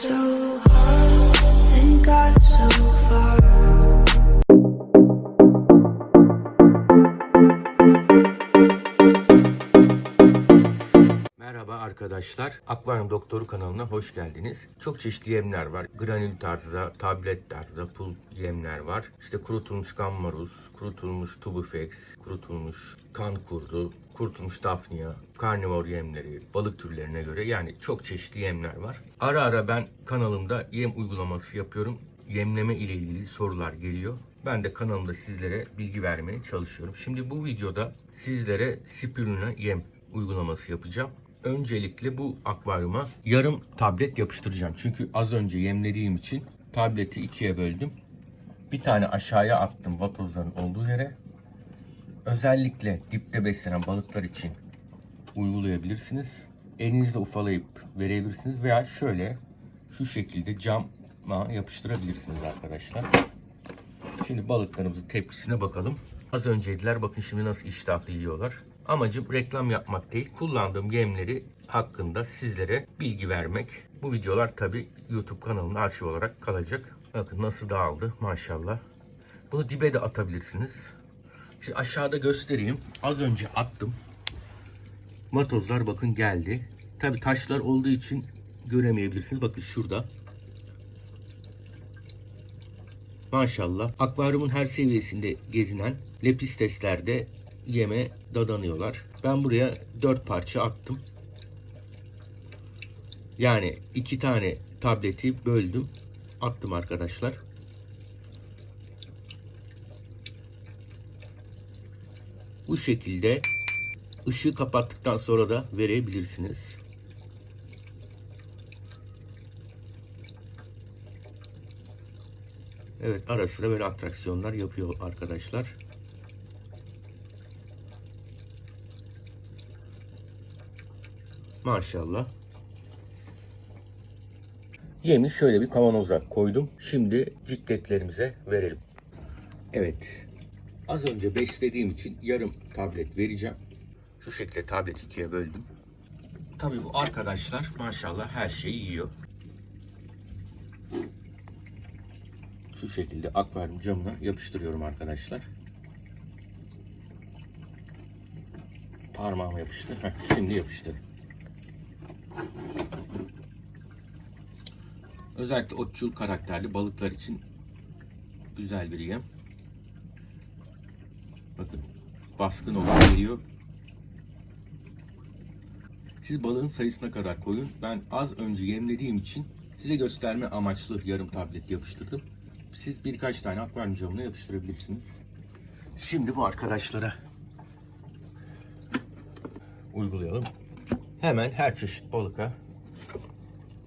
so arkadaşlar. Akvaryum Doktoru kanalına hoş geldiniz. Çok çeşitli yemler var. Granül tarzda, tablet tarzda pul yemler var. İşte kurutulmuş gammarus, kurutulmuş tubifex, kurutulmuş kan kurdu, kurutulmuş dafnia, karnivor yemleri, balık türlerine göre yani çok çeşitli yemler var. Ara ara ben kanalımda yem uygulaması yapıyorum. Yemleme ile ilgili sorular geliyor. Ben de kanalımda sizlere bilgi vermeye çalışıyorum. Şimdi bu videoda sizlere spirulina yem uygulaması yapacağım. Öncelikle bu akvaryuma yarım tablet yapıştıracağım. Çünkü az önce yemlediğim için tableti ikiye böldüm. Bir tane aşağıya attım vatozların olduğu yere. Özellikle dipte beslenen balıklar için uygulayabilirsiniz. Elinizle ufalayıp verebilirsiniz veya şöyle şu şekilde cama yapıştırabilirsiniz arkadaşlar. Şimdi balıklarımızın tepkisine bakalım. Az önce yediler bakın şimdi nasıl iştahlı yiyorlar. Amacım reklam yapmak değil, kullandığım yemleri hakkında sizlere bilgi vermek. Bu videolar tabi YouTube kanalımda arşiv olarak kalacak. Bakın nasıl dağıldı maşallah. Bunu dibe de atabilirsiniz. Şimdi aşağıda göstereyim. Az önce attım. Matozlar bakın geldi. Tabi taşlar olduğu için göremeyebilirsiniz. Bakın şurada. Maşallah. Akvaryumun her seviyesinde gezinen lepisteslerde yeme dadanıyorlar. Ben buraya 4 parça attım. Yani iki tane tableti böldüm. Attım arkadaşlar. Bu şekilde ışığı kapattıktan sonra da verebilirsiniz. Evet ara sıra böyle atraksiyonlar yapıyor arkadaşlar. Maşallah. Yemi şöyle bir kavanoza koydum. Şimdi cikletlerimize verelim. Evet. Az önce beslediğim için yarım tablet vereceğim. Şu şekilde tablet ikiye böldüm. Tabii bu arkadaşlar maşallah her şeyi yiyor. Şu şekilde akvaryum camına yapıştırıyorum arkadaşlar. Parmağıma yapıştı. Heh, şimdi yapıştı. Özellikle otçul karakterli balıklar için güzel bir yem. Bakın baskın olan geliyor. Siz balığın sayısına kadar koyun. Ben az önce yemlediğim için size gösterme amaçlı yarım tablet yapıştırdım. Siz birkaç tane akvaryum camına yapıştırabilirsiniz. Şimdi bu arkadaşlara uygulayalım. Hemen her çeşit balıka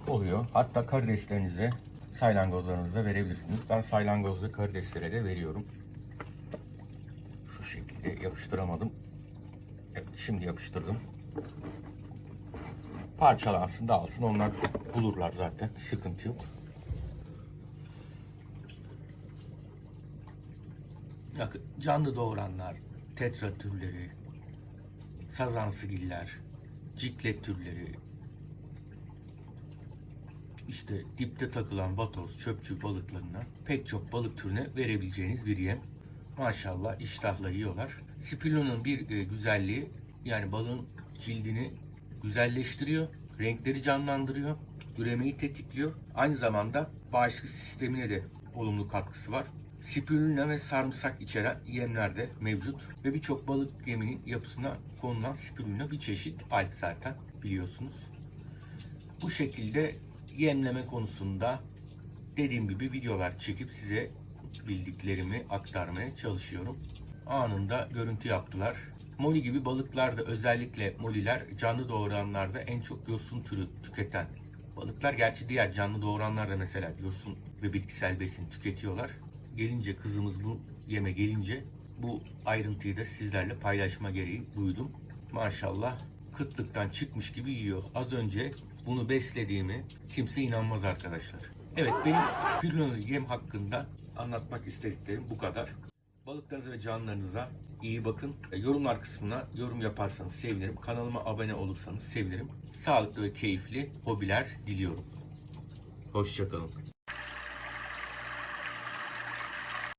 oluyor. Hatta karideslerinize, saylangozlarınıza verebilirsiniz. Ben salyangoz ve karideslere de veriyorum. Şu şekilde yapıştıramadım. Evet, şimdi yapıştırdım. Parçalansın, dağılsın. Onlar bulurlar zaten. Sıkıntı yok. Bakın canlı doğuranlar, tetra türleri, sazansigiller, ciklet türleri, işte dipte takılan vatoz, çöpçü balıklarına pek çok balık türüne verebileceğiniz bir yem. Maşallah iştahla yiyorlar. Spirulina'nın bir e, güzelliği yani balığın cildini güzelleştiriyor, renkleri canlandırıyor, üremeyi tetikliyor. Aynı zamanda bağışıklık sistemine de olumlu katkısı var. Spirulina ve sarımsak içeren yemler de mevcut ve birçok balık yeminin yapısına konulan spirulina bir çeşit alg zaten biliyorsunuz. Bu şekilde yemleme konusunda dediğim gibi videolar çekip size bildiklerimi aktarmaya çalışıyorum. Anında görüntü yaptılar. Moli gibi balıklarda özellikle moliler canlı doğuranlarda en çok yosun türü tüketen balıklar. Gerçi diğer canlı doğuranlar da mesela yosun ve bitkisel besin tüketiyorlar. Gelince kızımız bu yeme gelince bu ayrıntıyı da sizlerle paylaşma gereği duydum. Maşallah kıtlıktan çıkmış gibi yiyor. Az önce bunu beslediğimi kimse inanmaz arkadaşlar. Evet benim spirulina yem hakkında anlatmak istediklerim bu kadar. Balıklarınıza ve canlılarınıza iyi bakın. E, Yorumlar kısmına yorum yaparsanız sevinirim. Kanalıma abone olursanız sevinirim. Sağlıklı ve keyifli hobiler diliyorum. Hoşçakalın.